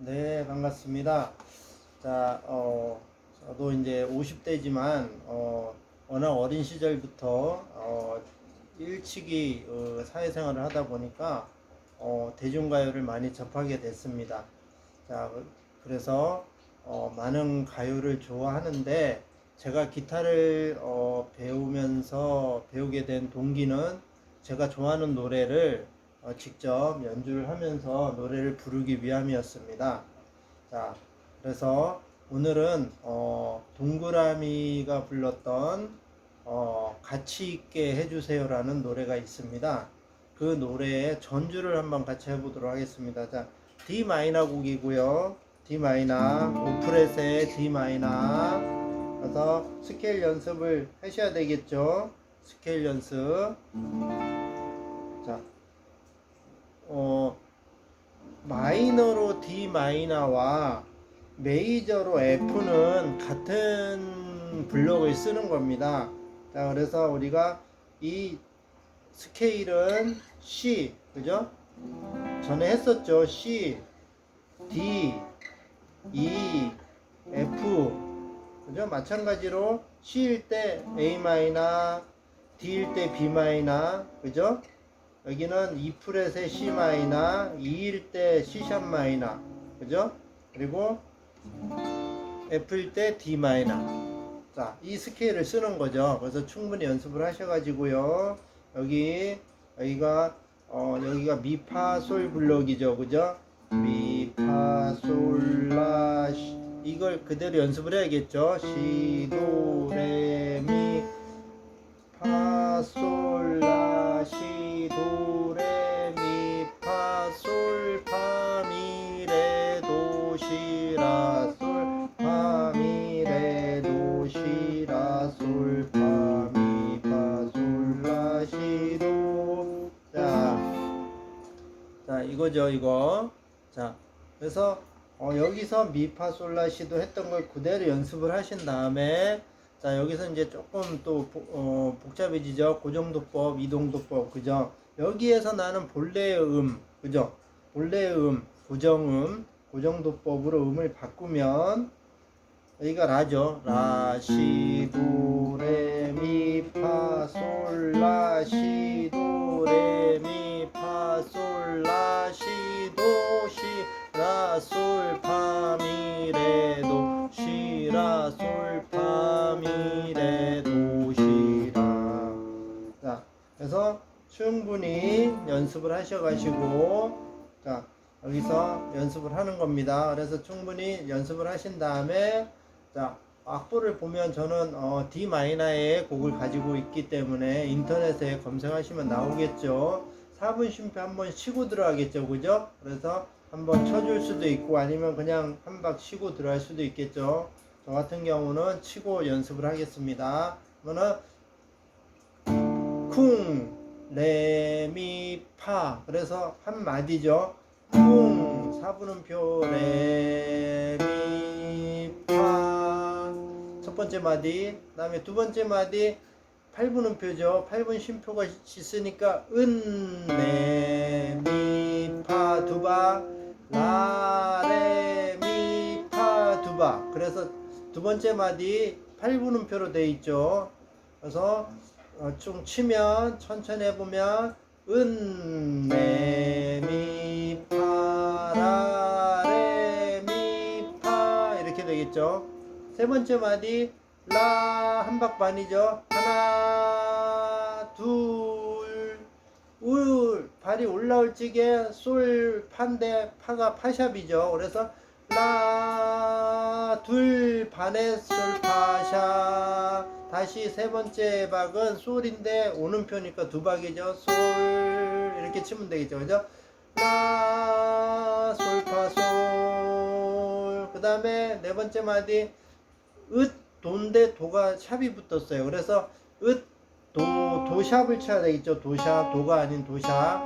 네, 반갑습니다. 자, 어, 저도 이제 50대지만, 어, 워낙 어린 시절부터, 어, 일찍이 어, 사회생활을 하다 보니까, 어, 대중가요를 많이 접하게 됐습니다. 자, 그- 그래서, 어, 많은 가요를 좋아하는데, 제가 기타를 어, 배우면서 배우게 된 동기는 제가 좋아하는 노래를 어, 직접 연주를 하면서 노래를 부르기 위함이었습니다. 자, 그래서 오늘은 어, 동그라미가 불렀던 어, 같이 있게 해주세요라는 노래가 있습니다. 그 노래의 전주를 한번 같이 해보도록 하겠습니다. 자, D 마이너 곡이고요. D 마이너, 오프렛의 D 마이너. 그래서 스케일 연습을 하셔야 되겠죠. 스케일 연습. 자, 어, 마이너로 D 마이너와 메이저로 F는 같은 블록을 쓰는 겁니다. 자, 그래서 우리가 이 스케일은 C, 그죠? 전에 했었죠. C, D, E, F. 그죠? 마찬가지로 C일 때 A 마이너, D일 때 B 마이너, 그죠? 여기는 E 프렛의 C 마이너, E일 때 C 샵 마이너, 그죠? 그리고 F일 때 D 마이너. 자, 이 스케일을 쓰는 거죠. 그래서 충분히 연습을 하셔가지고요. 여기 여기가 어, 여기가 미파 솔 블록이죠, 그죠? 미파 솔라 시 이걸 그대로 연습을 해야겠죠. 시 도 자 이거죠 이거. 자 그래서 어, 여기서 미파솔라시도 했던 걸 그대로 연습을 하신 다음에 자 여기서 이제 조금 또 복- 어, 복잡해지죠? 고정도법 이동도법 그죠? 여기에서 나는 본래의 음 그죠? 본래의 음 고정음 고정도법으로 음을 바꾸면 여기가 라죠? 라시도레미파솔라시도 시 라솔 파미레 도시 라솔 파미레 도시라 자 그래서 충분히 연습을 하셔가지고 자 여기서 연습을 하는 겁니다. 그래서 충분히 연습을 하신 다음에 자 악보를 보면 저는 어, D 마이너의 곡을 가지고 있기 때문에 인터넷에 검색하시면 나오겠죠. 4분 쉼표 한번 쉬고 들어가겠죠, 그죠? 그래서 한번 쳐줄 수도 있고 아니면 그냥 한 박 쉬고 들어갈 수도 있겠죠. 저 같은 경우는 치고 연습을 하겠습니다. 그러면은 쿵, 레, 미, 파. 그래서 한 마디죠. 쿵, 사분음표, 레, 미, 파. 첫 번째 마디. 그 다음에 두 번째 마디, 8분음표죠. 8분 쉼표가 있으니까 은, 레, 미, 파, 두 바. 라, 레, 미, 파, 두 바. 그래서 두 번째 마디 8분음표로 돼 있죠. 그래서 어, 좀 치면 천천히 해보면 은, 레, 미, 파, 라, 레, 미, 파 이렇게 되겠죠. 세 번째 마디 라 한박 반이죠. 하나, 둘, 울 발이 올라올 적에 솔 파인데 파가 파샵이죠. 그래서 라, 둘, 반의 솔, 파샵. 다시 세 번째 박은 솔인데 오는 표니까 두 박이죠. 솔, 이렇게 치면 되겠죠. 그죠? 라, 솔, 파, 솔. 그 다음에 네 번째 마디, 읒, 도인데 도가 샵이 붙었어요. 그래서 읒, 도, 도샵을 쳐야 되겠죠. 도샵, 도가 아닌 도샵.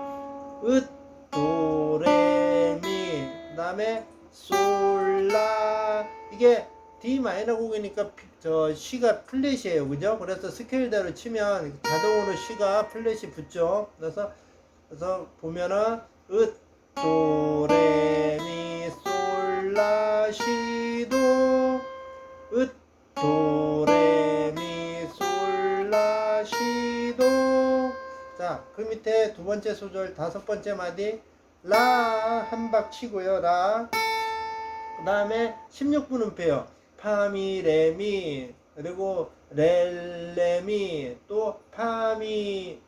읒, 도, 레, 미. 그 다음에 솔, 라. 이게 D 마이너 곡이니까 피- 저 C가 플랫이에요. 그죠? 그래서 스케일대로 치면 자동으로 C가 플랫이 붙죠. 그래서 그래서 보면은 읒, 도, 레, 미, 솔, 시도 으 도 레 자 그 밑에 두 번째 소절 다섯 번째 마디. 라 한 박 치고요 라. 그 다음에 16분 음표요. 파미 레미 그리고 렐레미 또 파미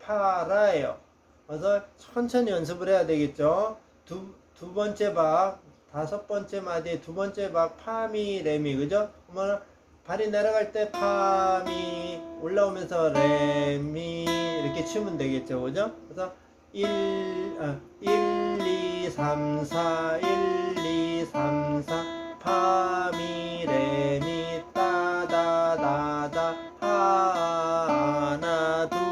파라예요. 그래서 천천히 연습을 해야 되겠죠. 두, 두 번째 박 다섯 번째 마디 두 번째 박 파미 레미 그죠? 그러면 발이 내려갈 때 파미 올라오면서 레미 이렇게 치면 되겠죠. 그죠? 그래서 1, 아, 1 2 3 4 1 2 3 4 파미 레미 따다다다. 하나 둘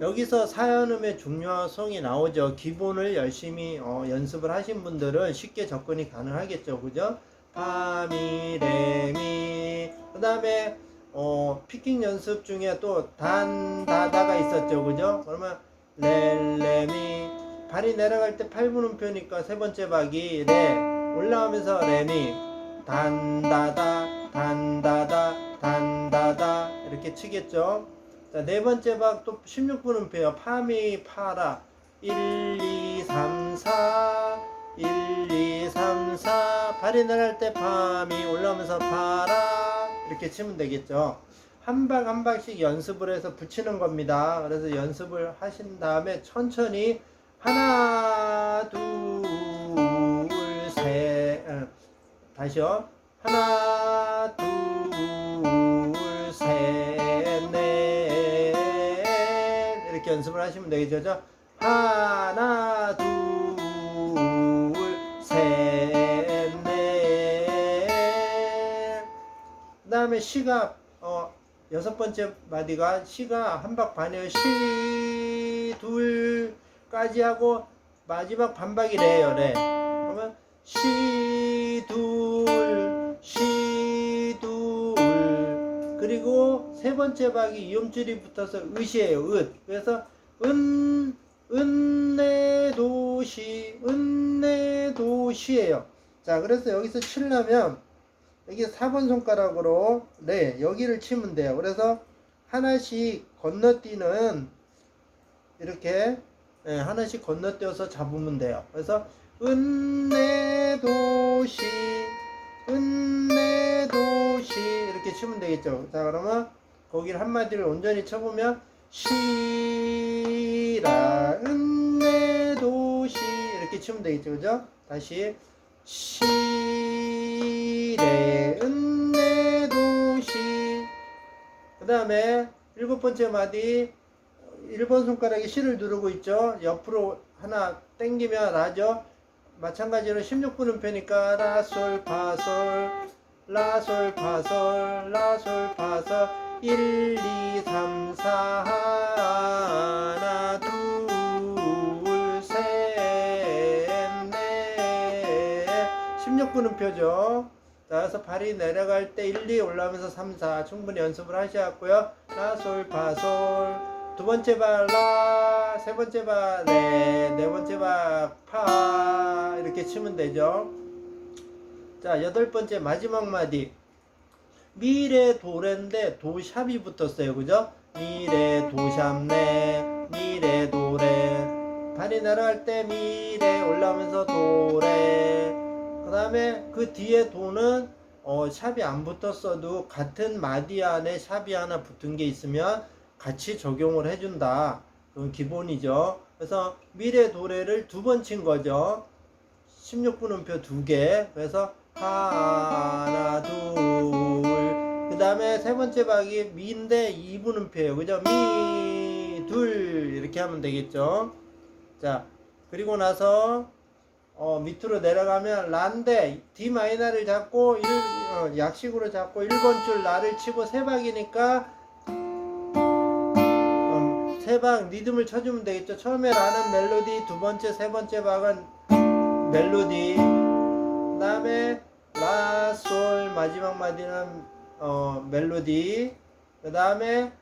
여기서 사연음의 중요성이 나오죠. 기본을 열심히 어, 연습을 하신 분들은 쉽게 접근이 가능하겠죠. 그죠? 파미, 레미. 그 다음에, 어, 피킹 연습 중에 또 단, 다다가 있었죠. 그죠? 그러면, 레, 레미. 발이 내려갈 때 8분음표니까 세 번째 박이 레. 올라오면서 레미. 단 다다, 단 다다, 단 다다. 이렇게 치겠죠. 자, 네 번째 박 또 16분음표요. 파미 파라 1 2 3 4 1 2 3 4 발이 내려갈 때 파미 올라오면서 파라 이렇게 치면 되겠죠. 한 박 한 박씩 연습을 해서 붙이는 겁니다. 그래서 연습을 하신 다음에 천천히 하나 둘셋 어, 다시요. 하나 둘 이렇게 연습을 하시면 되겠죠. 저 하나 둘 셋 넷 그 다음에 시가 어 여섯 번째 마디가 시가 한박 반이에요. 시 둘까지 하고 마지막 반박이래요. 래. 그러면 시 둘 번째 박이 이음줄이 붙어서 으시에요. 으. 그래서 은 은내도시 은내도시예요. 자, 그래서 여기서 치려면 여기 4번 손가락으로 네, 여기를 치면 돼요. 그래서 하나씩 건너뛰는 이렇게 예, 하나씩 건너뛰어서 잡으면 돼요. 그래서 은내도시 은내도시 이렇게 치면 되겠죠. 자 그러면 거기를 한마디를 온전히 쳐보면 시라 은 내 도시 이렇게 치면 되겠죠. 그죠? 다시 시래 은 내 도시 그 다음에 일곱 번째 마디 1번 손가락에 시를 누르고 있죠. 옆으로 하나 당기면 라죠. 마찬가지로 16분음표니까 라솔 파솔 라솔 파솔 라솔 파솔 1 2 3 4 하나 둘셋넷 16분음표죠. 자, 그래서 발이 내려갈 때 1, 2 올라오면서 3, 4 충분히 연습을 하셨고요. 라솔 파솔 두 번째 발 라, 세 번째 발 레, 네 번째 발파 이렇게 치면 되죠. 자, 여덟 번째 마지막 마디 미래 도레인데 도샵이 붙었어요. 그죠? 미래 도샵네 미래 도레 발이 내려갈 때 미래 올라오면서 도레 그 다음에 그 뒤에 도는 어, 샵이 안 붙었어도 같은 마디 안에 샵이 하나 붙은 게 있으면 같이 적용을 해준다. 그건 기본이죠. 그래서 미래 도래를 두 번 친 거죠. 16분음표 두 개. 그래서 하나, 둘. 그 다음에 세 번째 박이 미인데 2분음표예요. 그죠? 미, 둘. 이렇게 하면 되겠죠. 자, 그리고 나서 어, 밑으로 내려가면 라인데 D 마이너를 잡고 일, 어, 약식으로 잡고 1번 줄 라를 치고 세 박이니까 음, 세박 리듬을 쳐주면 되겠죠. 처음에 라는 멜로디, 두 번째, 세 번째 박은 멜로디, 그 다음에 라, 솔, 마지막 마디는 어, 멜로디, 그 다음에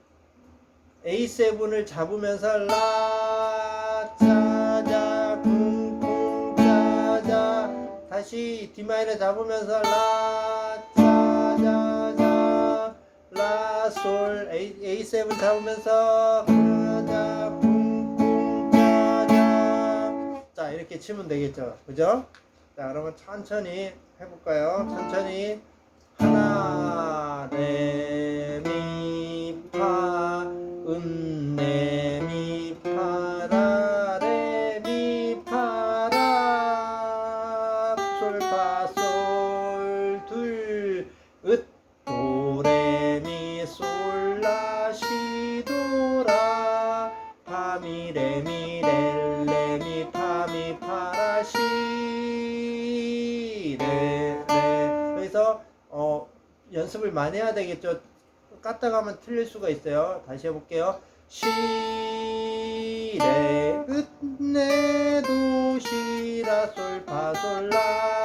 A7을 잡으면서 라, 짜자 쿵쿵 짜자. 다시 D 마이너 잡으면서 라 짜자자. 라솔. A A7 잡으면서 짜자 쿵쿵 짜자. 자 이렇게 치면 되겠죠. 그죠? 자 그러면 천천히 해볼까요? 천천히 하나 레미파 은 연습을 많이 해야 되겠죠? 깠다 가면 틀릴 수가 있어요. 다시 해볼게요. 시레 으네도 시라 솔 파솔라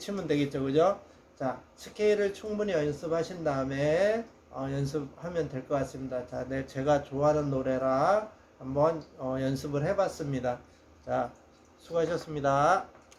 치면 되겠죠. 그죠? 자 스케일을 충분히 연습하신 다음에 어, 연습하면 될 것 같습니다. 자 네, 제가 좋아하는 노래라 한번 어, 연습을 해봤습니다. 자 수고하셨습니다